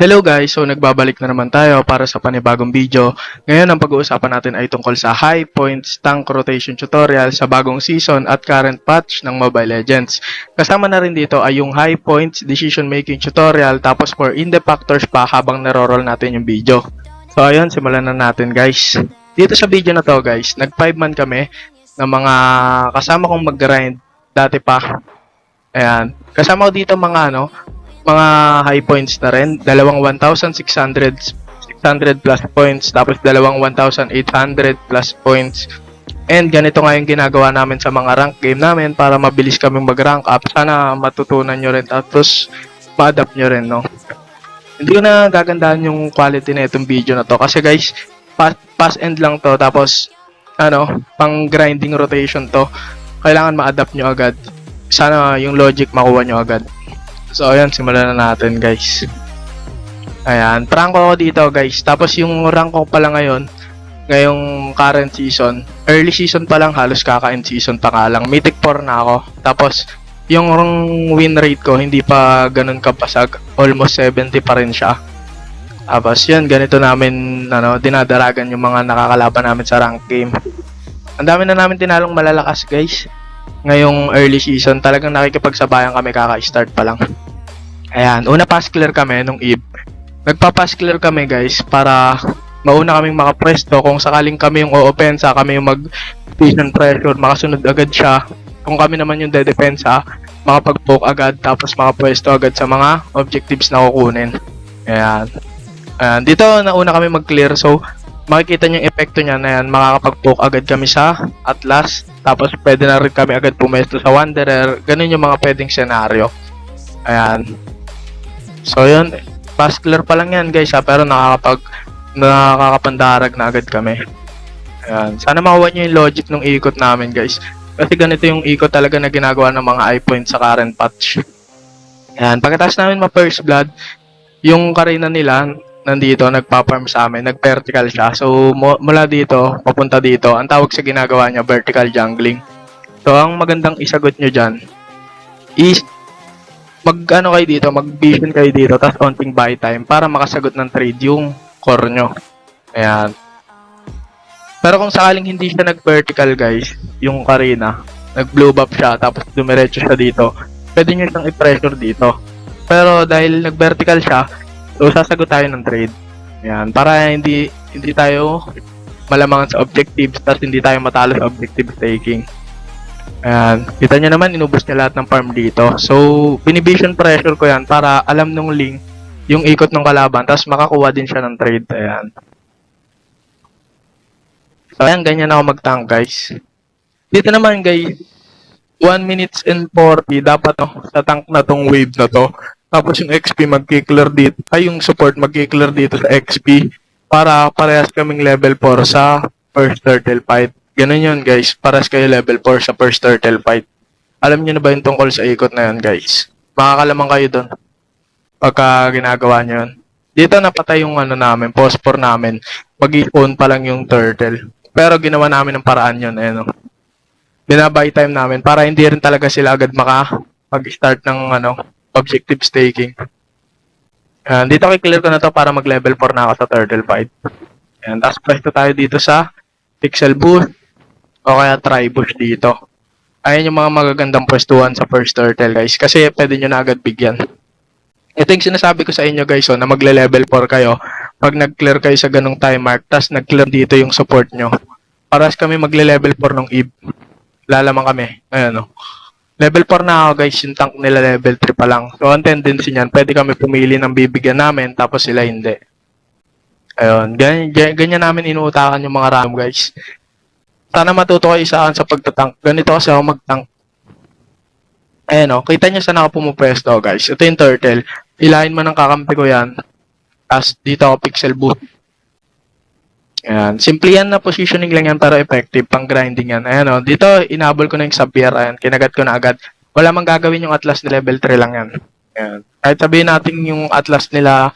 Hello guys, so nagbabalik na naman tayo para sa panibagong video. Ngayon ang pag-uusapan natin ay tungkol sa High Points Tank Rotation Tutorial sa bagong season at current patch ng Mobile Legends. Kasama na rin dito ay yung High Points Decision Making Tutorial tapos for in-depth factors pa habang naro-roll natin yung video. So ayun, simulan na natin guys. Dito sa video na to guys, nag 5 man kami ng mga kasama kong mag-grind dati pa. Ayan. Kasama ko dito mga ano, mga high points na rin. Dalawang 1,600 600 plus points, tapos dalawang 1,800 plus points. And ganito nga yung ginagawa namin sa mga rank game namin para mabilis kaming mag-rank up. Sana matutunan nyo rin tapos ma-adapt nyo rin, no? Hindi ko na gagandahan yung quality na itong video na to. Kasi guys, pass, pass end lang to. Tapos, ano, pang grinding rotation to. Kailangan ma-adapt nyo agad. Sana yung logic makuha nyo agad. So, ayan, simulan na natin, guys. Ayan, prank ako dito, guys. Tapos, yung rank ko pala ngayon, ngayong current season, early season pa lang, halos kaka-end season pa nga lang. Mythic 4 na ako. Tapos, yung win rate ko, hindi pa ganun kapasag. Almost 70 pa rin siya. Tapos, yun, ganito namin, ano, dinadaragan yung mga nakakalaban namin sa rank game. Ang dami na namin tinalong malalakas, guys ngayong early season, talagang nakikipagsabayan kami kaka-start pa lang. Ayan, una pass clear kami nung Eve. Nagpa-pass clear kami guys para mauna kaming makapwesto kung sakaling kami yung o-opensa, kami yung mag vision pressure, makasunod agad siya. Kung kami naman yung de-depensa, makapag-poke agad tapos makapwesto agad sa mga objectives na kukunin. Ayan. Ayan. Dito nauna kami mag-clear so makikita niyo yung epekto niya na yan, makakapag-poke agad kami sa Atlas, tapos pwede na rin kami agad pumesto sa Wanderer, ganun yung mga pwedeng senaryo. Ayan. So yun, pass clear pa lang yan guys ha, pero nakakapag, nakakapandarag na agad kami. Ayan. Sana makuha niyo yung logic ng ikot namin guys. Kasi ganito yung ikot talaga na ginagawa ng mga iPoint sa current patch. Ayan. Pagkatapos namin ma-first blood, yung karina nila, nandito, nagpa-farm sa amin, nag-vertical siya. So, mu- mula dito, papunta dito, ang tawag sa ginagawa niya, vertical jungling. So, ang magandang isagot nyo dyan is mag ano kayo dito, mag vision kayo dito, tapos onting buy time para makasagot ng trade yung core nyo. Ayan. Pero kung sakaling hindi siya nag-vertical guys, yung Karina, nag-blow up siya, tapos dumiretso siya dito, pwede nyo siyang i-pressure dito. Pero dahil nag-vertical siya, So, sasagot tayo ng trade. Yan. Para hindi hindi tayo malamangan sa objectives tapos hindi tayo matalo sa objective taking. Ayan. Kita nyo naman, inubos niya lahat ng farm dito. So, binivision pressure ko yan para alam nung link yung ikot ng kalaban tapos makakuha din siya ng trade. Ayan. So, ayan, ganyan ako mag-tank, guys. Dito naman, guys, 1 minutes and 40 dapat no, sa tank na tong wave na to. Tapos yung XP magki-clear dito, ay yung support magki-clear dito sa XP para parehas kaming level 4 sa first turtle fight. Ganun yun guys, parehas kayo level 4 sa first turtle fight. Alam niyo na ba yung tungkol sa ikot na yun guys? Makakalamang kayo doon pagka ginagawa nyo yun. Dito napatay yung ano namin, phosphor namin. Mag-i-own pa lang yung turtle. Pero ginawa namin ng paraan yun. Ayun, oh. Binabay time namin para hindi rin talaga sila agad maka mag-start ng ano, objective staking. Ayan, dito kay-clear ko na to para mag-level 4 na ako sa turtle fight. Ayan, tapos pwesto tayo dito sa pixel boost o kaya try bush dito. Ayan yung mga magagandang pwestuhan sa first turtle guys kasi pwede nyo na agad bigyan. Ito yung sinasabi ko sa inyo guys oh, na magle-level 4 kayo pag nag-clear kayo sa ganong time mark tapos nag-clear dito yung support nyo. Paras kami magle-level 4 ng EVE. Lalaman kami. Ayan oh. Level 4 na ako guys, yung tank nila level 3 pa lang. So, ang tendency niyan, pwede kami pumili ng bibigyan namin, tapos sila hindi. Ayun, ganyan, ganyan, namin inuutakan yung mga RAM guys. Sana matuto kayo sa akin sa pagtatank. Ganito kasi ako mag-tank. Ayan o, kita nyo saan ako pumupwesto guys. Ito yung turtle. Ilahin mo ng kakampi ko yan. Tapos dito ako pixel boot. Ayan. Simple yan na positioning lang yan pero effective. Pang grinding yan. Ayan o. Dito, inabol ko na yung. Ayan. Kinagat ko na agad. Wala mang gagawin yung Atlas ni level 3 lang yan. Ayan. Kahit sabihin natin yung Atlas nila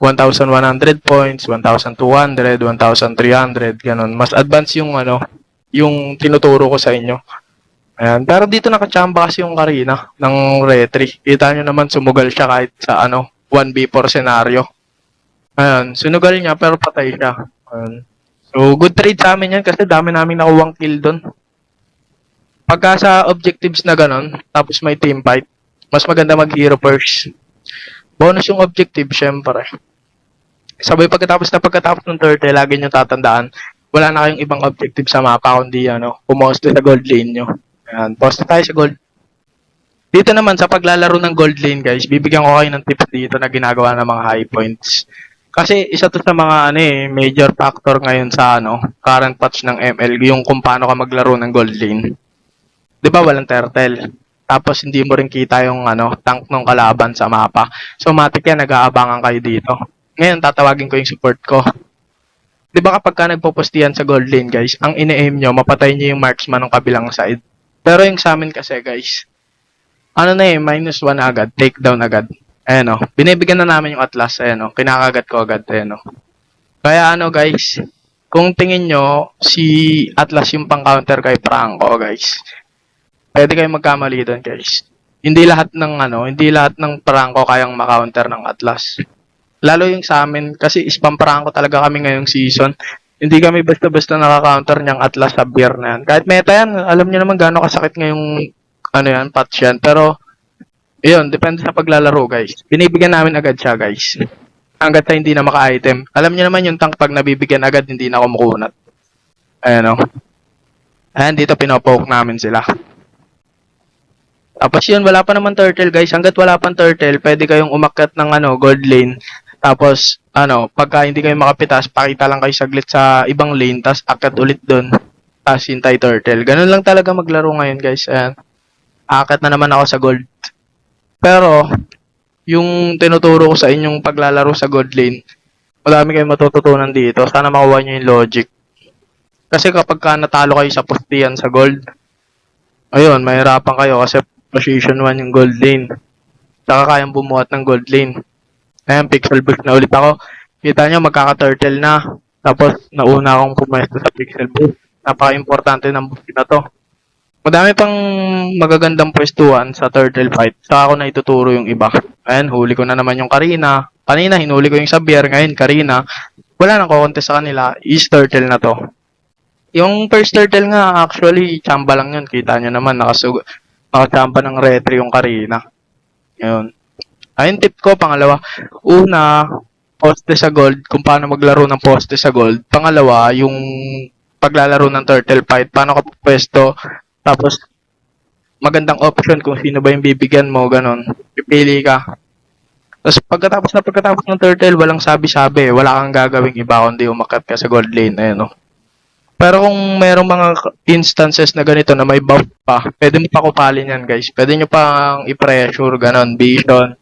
1,100 points, 1,200, 1,300, ganun. Mas advanced yung ano, yung tinuturo ko sa inyo. Ayan. Pero dito nakachamba kasi yung Karina ng Retri. Kita nyo naman sumugal siya kahit sa ano, 1v4 scenario. Ayan. Sinugal niya pero patay siya. Ayan. So, good trade sa amin yan kasi dami namin nakuwang kill doon. Pagka sa objectives na ganon, tapos may team fight, mas maganda mag-hero first. Bonus yung objective, syempre. Sabay pagkatapos na pagkatapos ng turtle, lagi nyo tatandaan, wala na kayong ibang objective sa mapa kundi ano, pumoste sa gold lane nyo. Ayan, poste tayo sa gold. Dito naman sa paglalaro ng gold lane guys, bibigyan ko kayo ng tips dito na ginagawa ng mga high points. Kasi isa to sa mga ano eh, major factor ngayon sa ano, current patch ng ML, yung kung paano ka maglaro ng gold lane. 'Di ba walang turtle? Tapos hindi mo rin kita yung ano, tank ng kalaban sa mapa. So matik yan, nag-aabangan kayo dito. Ngayon, tatawagin ko yung support ko. Di ba kapag ka nagpopostihan sa gold lane, guys, ang ine-aim nyo, mapatay nyo yung marksman ng kabilang side. Pero yung sa amin kasi, guys, ano na eh, minus 1 agad, take down agad. Ayan o, binibigyan na namin yung atlas, ayan o, kinakagat ko agad, ayan o. Kaya ano guys, kung tingin nyo, si atlas yung pang-counter kay Franco, guys, pwede kayong magkamali doon, guys. Hindi lahat ng ano, hindi lahat ng Franco kayang makounter ng atlas. Lalo yung sa amin, kasi spam Franco talaga kami ngayong season. Hindi kami basta-basta nakaka-counter niyang Atlas sa beer na yan. Kahit meta yan, alam niyo naman gaano kasakit ngayong ano yan, patch yan. Pero, yun, depende sa paglalaro, guys. Binibigyan namin agad siya, guys. Hanggat sa hindi na maka-item. Alam niyo naman yung tank pag nabibigyan agad, hindi na kumukunat. Ayan o. Ayan, dito pinopoke namin sila. Tapos yun, wala pa naman turtle, guys. Hanggat wala pang turtle, pwede kayong umakyat ng ano, gold lane. Tapos, ano, pagka hindi kayo makapitas, pakita lang kayo saglit sa ibang lane, tapos akyat ulit doon. Tapos hintay turtle. Ganun lang talaga maglaro ngayon, guys. Ayan. Akyat na naman ako sa gold. Pero, yung tinuturo ko sa inyong paglalaro sa gold lane, madami kayong matututunan dito. Sana makuha nyo yung logic. Kasi kapag ka natalo kayo sa postiyan sa gold, ayun, mahirapan kayo kasi position 1 yung gold lane. Saka kayang bumuhat ng gold lane. Ayan, pixel boost na ulit ako. Kita nyo, magkaka-turtle na. Tapos, nauna akong pumesto sa pixel boost. Napaka-importante ng boost na to. Madami pang magagandang pwestuhan sa turtle fight. Saka ako na ituturo yung iba. Ayan, huli ko na naman yung Karina. Kanina, hinuli ko yung Xavier. Ngayon, Karina. Wala nang kukontes sa kanila. Is turtle na to. Yung first turtle nga, actually, chamba lang yun. Kita nyo naman, nakasug nakachamba ng retry yung Karina. Yun. Ayun tip ko, pangalawa. Una, poste sa gold, kung paano maglaro ng poste sa gold. Pangalawa, yung paglalaro ng turtle fight, paano ka pwesto. Tapos, magandang option kung sino ba yung bibigyan mo, ganon. Pipili ka. Tapos pagkatapos na pagkatapos ng turtle, walang sabi-sabi. Wala kang gagawing iba kundi umakyat ka sa gold lane. Ayun, no? Pero kung merong mga instances na ganito na may buff pa, pwede mo pa kupalin yan, guys. Pwede nyo pang i-pressure, ganon, vision.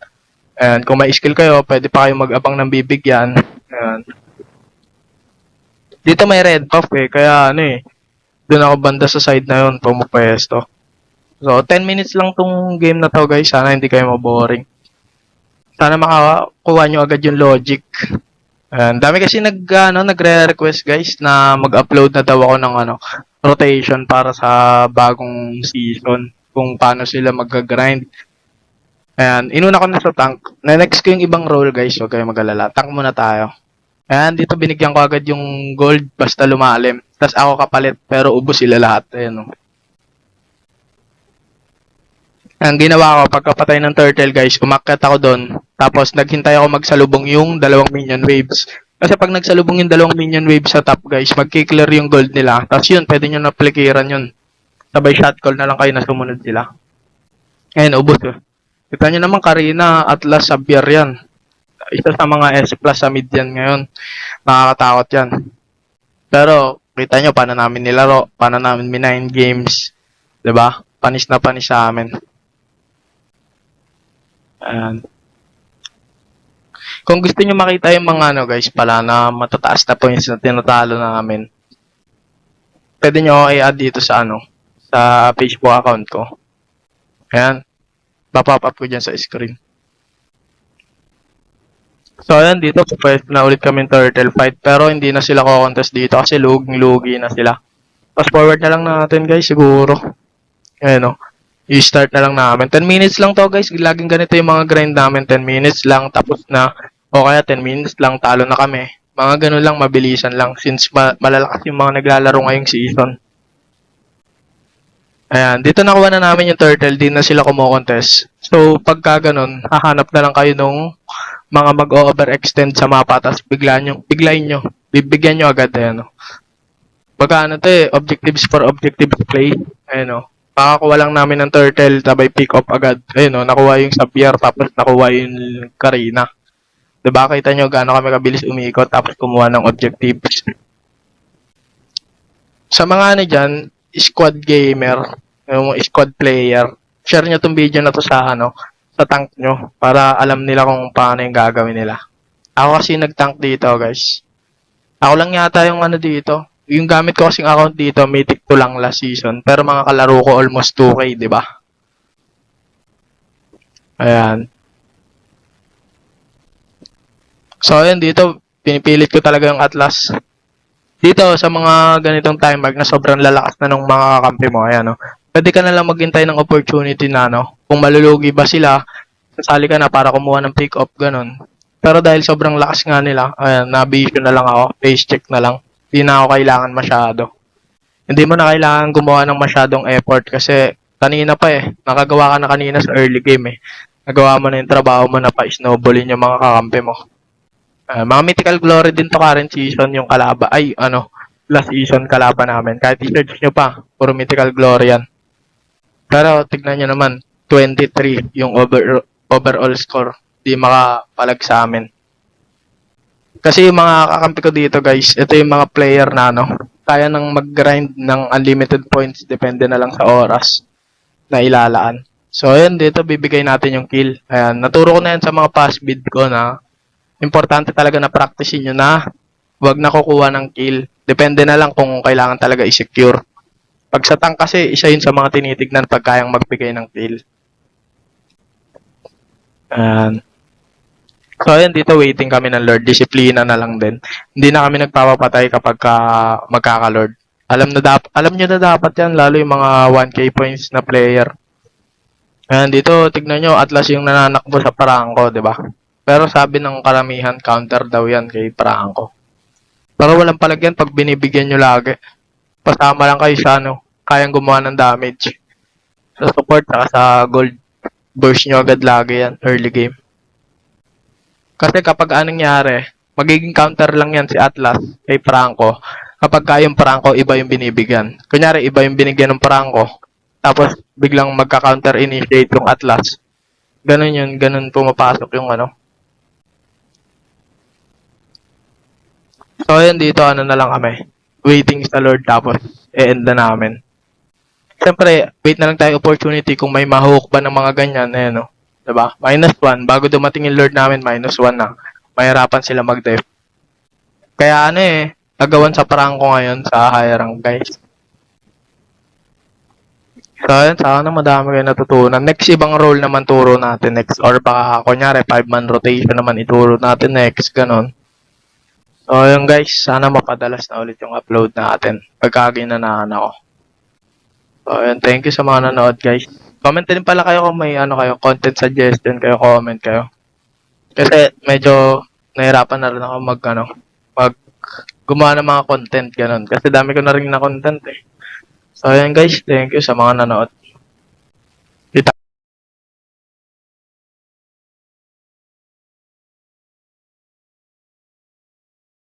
And kung may skill kayo, pwede pa kayo mag-abang ng bibigyan. Ayan. Dito may red buff eh, kaya ano eh, doon ako banda sa side na yun, pumupwesto. So, 10 minutes lang tong game na to guys, sana hindi kayo maboring. Sana makakuha nyo agad yung logic. Ayan, dami kasi nag, ano, nagre-request guys na mag-upload na daw ako ng ano, rotation para sa bagong season. Kung paano sila mag-grind. Ayan, inuna ko na sa tank. Na-next ko yung ibang role guys, huwag kayo mag-alala. Tank muna tayo. Ayan, dito binigyan ko agad yung gold basta lumalim. Tapos ako kapalit, pero ubos sila lahat. Ayan, oh. Ang ginawa ko, pagkapatay ng turtle guys, umakyat ako doon. Tapos naghintay ako magsalubong yung dalawang minion waves. Kasi pag nagsalubong yung dalawang minion waves sa top guys, magki-clear yung gold nila. Tapos yun, pwede nyo na-applikiran yun. Sabay shot call na lang kayo na sumunod sila. Ayan, ubos. Oh. Kita nyo naman, Karina, Atlas, Xavier yan. Isa sa mga S plus sa mid yan ngayon. Nakakatakot yan. Pero, kita nyo, paano namin nilaro, paano namin minine games. 'Di ba? Panis na panis sa amin. Ayan. Kung gusto nyo makita yung mga ano guys pala na matataas na points na tinatalo namin, pwede nyo i-add dito sa ano, sa Facebook account ko. Ayan. Papop up ko dyan sa screen. So, ayan, dito, pwede na ulit kami turtle fight. Pero, hindi na sila ko-contest dito kasi luging-lugi na sila. Fast forward na lang natin, guys, siguro. Ayan o. I-start na lang namin. 10 minutes lang to guys. Laging ganito yung mga grind namin. 10 minutes lang tapos na. O kaya 10 minutes lang talo na kami. Mga ganun lang, mabilisan lang. Since ma- malalakas yung mga naglalaro ngayong season. Ayan, dito nakuha na namin yung turtle, di na sila kumokontest. So, pagka ganun, hahanap na lang kayo nung mga mag-overextend sa mapa, tapos bigla nyo, biglayin nyo, bibigyan nyo agad, ayan o. Pagka ano to eh, objectives for objectives play, ayan o. Makakuha lang namin ng turtle, tabay pick up agad. Ayun o, nakuha yung Xavier, tapos nakuha yung Karina. Diba, kita nyo gaano kami kabilis umikot, tapos kumuha ng objectives. Sa mga ano dyan, squad gamer, yung squad player, share nyo tong video na to sa ano, sa tank nyo, para alam nila kung paano yung gagawin nila. Ako kasi nag-tank dito, guys. Ako lang yata yung ano dito. Yung gamit ko kasing account dito, Mythic 2 lang last season. Pero mga kalaro ko almost 2K, di ba? Ayan. So, ayan dito, pinipilit ko talaga yung Atlas. Dito, sa mga ganitong time mark na sobrang lalakas na ng mga kakampi mo, ayan, no? Pwede ka na lang maghintay ng opportunity na, no? Kung malulugi ba sila, sasali ka na para kumuha ng pick up, ganun. Pero dahil sobrang lakas nga nila, ayan, nabisyo na lang ako, face check na lang. Hindi na ako kailangan masyado. Hindi mo na kailangan gumawa ng masyadong effort kasi kanina pa eh, nakagawa ka na kanina sa early game eh. Nagawa mo na yung trabaho mo na pa-snowballin yung mga kakampi mo. Ah, mga mythical glory din to current season yung kalaba. Ay, ano, last season kalaban namin. Kahit i-search nyo pa, puro mythical glory yan. Pero tignan nyo naman, 23 yung over, overall score. Di makapalag sa amin. Kasi yung mga kakampi ko dito guys, ito yung mga player na ano, kaya nang mag-grind ng unlimited points, depende na lang sa oras na ilalaan. So, ayan, dito bibigay natin yung kill. Ayan, naturo ko na yan sa mga pass bid ko na importante talaga na practicein nyo na wag na kukuha ng kill. Depende na lang kung kailangan talaga i-secure. Pag sa tank kasi, isa yun sa mga tinitignan pag kayang magbigay ng kill. Ayan. So, ayan, dito waiting kami ng Lord. Disiplina na lang din. Hindi na kami nagpapapatay kapag ka magkaka-Lord. Alam na dap alam niyo na dapat yan, lalo yung mga 1k points na player. Ayan, dito, tignan nyo, Atlas yung nananakbo sa Parangko, di ba? Pero sabi ng karamihan, counter daw yan kay Parangko. Pero walang palagyan pag binibigyan nyo lagi. Pasama lang kayo sa ano, kayang gumawa ng damage. Sa support, saka sa gold. Burst nyo agad lagi yan, early game. Kasi kapag anong nangyari, magiging counter lang yan si Atlas kay Franco. Kapag kayong Franco, iba yung binibigyan. Kunyari, iba yung binigyan ng Franco. Tapos, biglang magka-counter initiate yung Atlas. Ganun yun, ganun pumapasok yung ano. So, ayan dito, ano na lang kami. Waiting sa Lord, tapos, e-end na namin. Siyempre, wait na lang tayo opportunity kung may mahook ba ng mga ganyan, eh, no? Diba? Minus 1. Bago dumating yung Lord namin, minus 1 na. Mahirapan sila mag-def. Kaya ano eh, nagawan sa parang ko ngayon sa higher rank, guys. So, ayun, sana madami kayo natutunan. Next, ibang role naman turo natin next. Or baka, kunyari, 5-man rotation naman ituro natin next, ganun. So, ayun guys, sana mapadalas na ulit yung upload natin. Pagkaginanahan ako. So, ayun, thank you sa mga nanood, guys. Comment din pala kayo kung may ano kayo, content suggestion kayo, comment kayo. Kasi medyo nahirapan na rin ako mag ano, mag gumawa ng mga content ganun. Kasi dami ko na rin na content eh. So ayan guys, thank you sa mga nanood.